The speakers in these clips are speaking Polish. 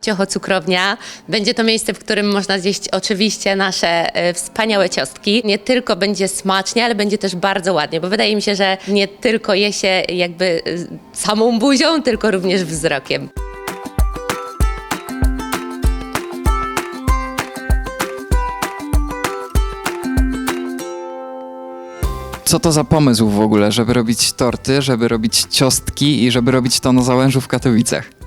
Ciocho Cukrownia. Będzie to miejsce, w którym można zjeść oczywiście nasze e, wspaniałe ciostki. Nie tylko będzie smacznie, ale będzie też bardzo ładnie, bo wydaje mi się, że nie tylko je się jakby e, samą buzią, tylko również wzrokiem. Co to za pomysł w ogóle, żeby robić torty, żeby robić ciostki i żeby robić to na załężu w Katowicach?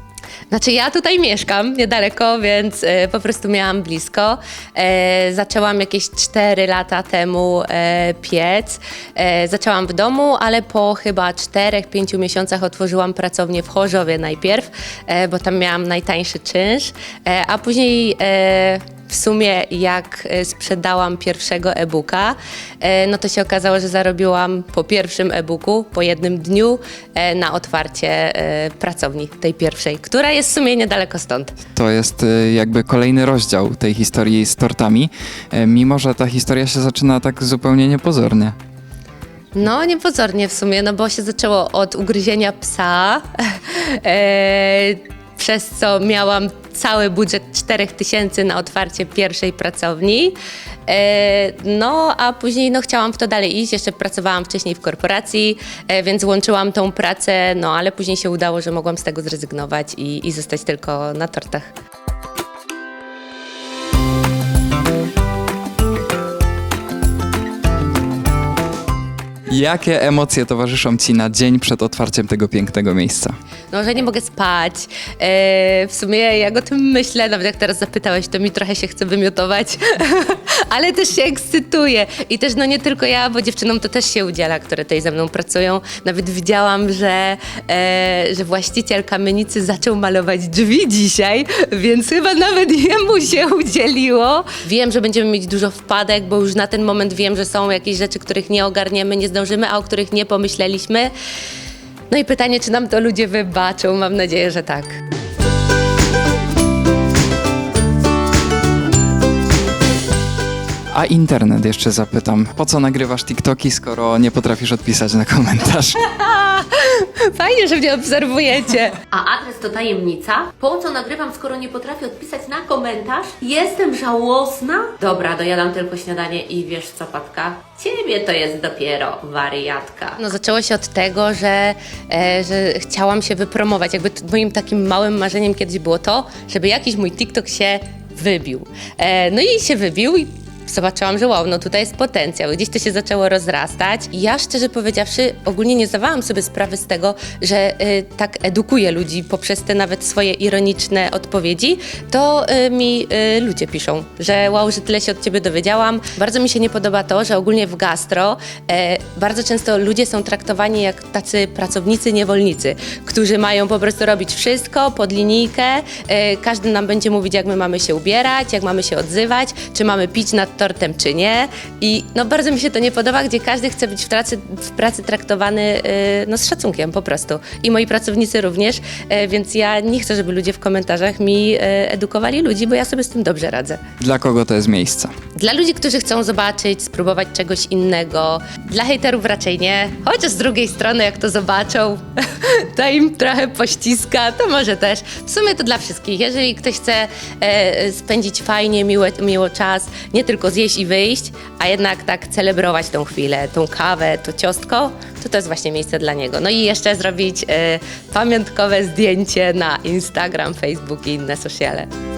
Znaczy ja tutaj mieszkam niedaleko, więc e, po prostu miałam blisko. E, zaczęłam jakieś 4 lata temu e, piec. E, zaczęłam w domu, ale po chyba 4-5 miesiącach otworzyłam pracownię w Chorzowie najpierw, e, bo tam miałam najtańszy czynsz, e, a później e, w sumie jak e, sprzedałam pierwszego e-booka, e, no to się okazało, że zarobiłam po pierwszym e-booku, po jednym dniu e, na otwarcie pracowni tej pierwszej, która jest w sumie niedaleko stąd. To jest jakby kolejny rozdział tej historii z tortami, mimo że ta historia się zaczyna tak zupełnie niepozornie. No, niepozornie w sumie, no bo się zaczęło od ugryzienia psa, przez co miałam cały budżet 4000 na otwarcie pierwszej pracowni. E, no, a później no, chciałam w to dalej iść. Jeszcze pracowałam wcześniej w korporacji, e, więc łączyłam tą pracę, no ale później się udało, że mogłam z tego zrezygnować i, i zostać tylko na tortach. Jakie emocje towarzyszą ci na dzień przed otwarciem tego pięknego miejsca? No, że nie mogę spać. E, w sumie jak o tym myślę, nawet jak teraz zapytałeś, to mi trochę się chce wymiotować, ale też się ekscytuję. I też no nie tylko ja, bo dziewczynom to też się udziela, które tutaj ze mną pracują. Nawet widziałam, że, e, że właściciel kamienicy zaczął malować drzwi dzisiaj, więc chyba nawet jemu się udzieliło. Wiem, że będziemy mieć dużo wpadek, bo już na ten moment wiem, że są jakieś rzeczy, których nie ogarniemy, nie zdążymy, a o których nie pomyśleliśmy. No i pytanie, czy nam to ludzie wybaczą? Mam nadzieję, że tak. A internet jeszcze zapytam. Po co nagrywasz TikToki, skoro nie potrafisz odpisać na komentarz? Fajnie, że mnie obserwujecie. A adres to tajemnica? Po co nagrywam, skoro nie potrafię odpisać na komentarz? Jestem żałosna? Dobra, dojadam tylko śniadanie i wiesz co, Patka? Ciebie to jest dopiero wariatka. No zaczęło się od tego, że, e, że chciałam się wypromować. Jakby t- moim takim małym marzeniem kiedyś było to, żeby jakiś mój TikTok się wybił. E, no i się wybił i zobaczyłam, że wow, no tutaj jest potencjał. Gdzieś to się zaczęło rozrastać. Ja szczerze powiedziawszy, ogólnie nie zdawałam sobie sprawy z tego, że y, tak edukuję ludzi poprzez te nawet swoje ironiczne odpowiedzi, to y, mi y, ludzie piszą, że wow, że tyle się od ciebie dowiedziałam. Bardzo mi się nie podoba to, że ogólnie w gastro e, bardzo często ludzie są traktowani jak tacy pracownicy niewolnicy, którzy mają po prostu robić wszystko pod linijkę. E, każdy nam będzie mówić, jak my mamy się ubierać, jak mamy się odzywać, czy mamy pić nad tortem, czy nie. I no bardzo mi się to nie podoba, gdzie każdy chce być w pracy, w pracy traktowany e, no, z szacunkiem po prostu. I moi pracownicy również, e, więc ja nie chcę, żeby ludzie w komentarzach mi e, edukowali ludzi, bo ja sobie z tym dobrze radzę. Dla kogo to jest miejsce? Dla ludzi, którzy chcą zobaczyć, spróbować czegoś innego. Dla hejterów raczej nie. Chociaż z drugiej strony, jak to zobaczą, to im trochę pościska, to może też. W sumie to dla wszystkich. Jeżeli ktoś chce e, spędzić fajnie, miło, miło czas, nie tylko zjeść i wyjść, a jednak tak celebrować tą chwilę, tą kawę, to ciostko, to to jest właśnie miejsce dla niego. No i jeszcze zrobić e, pamiątkowe zdjęcie na Instagram, Facebook i inne sociale.